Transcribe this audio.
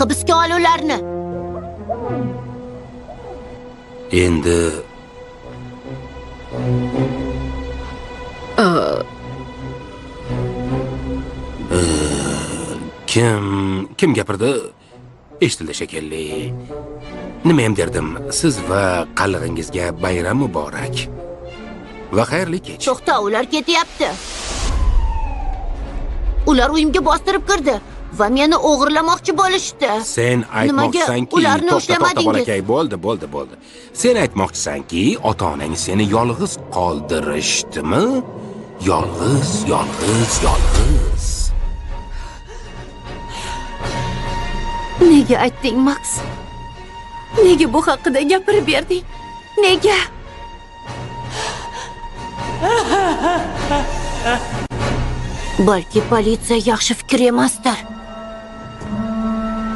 hibsga ol ularni endi kim kim gapirdi? Eshitildi shekilli. Nimayam derdim? Siz va qalig'ingizga bayram muborak. Va xayrli kech. To'xta ular ketyapti. Ular uyimga bostirib kirdi va meni o'g'irlamoqchi bo'lishdi. Sen aytmoqchisanki ularni ushlamadingiz? bolakay bo'ldi bo'ldi bo'ldi. Sen aytmoqchisanki ota onang seni yolg'iz qoldirishdimi? Yolg'iz yolg'iz yolg'iz. Nega aytding maks nega bu haqida gapirib berding? Nega? Balki politsiya yaxshi fikr emasdir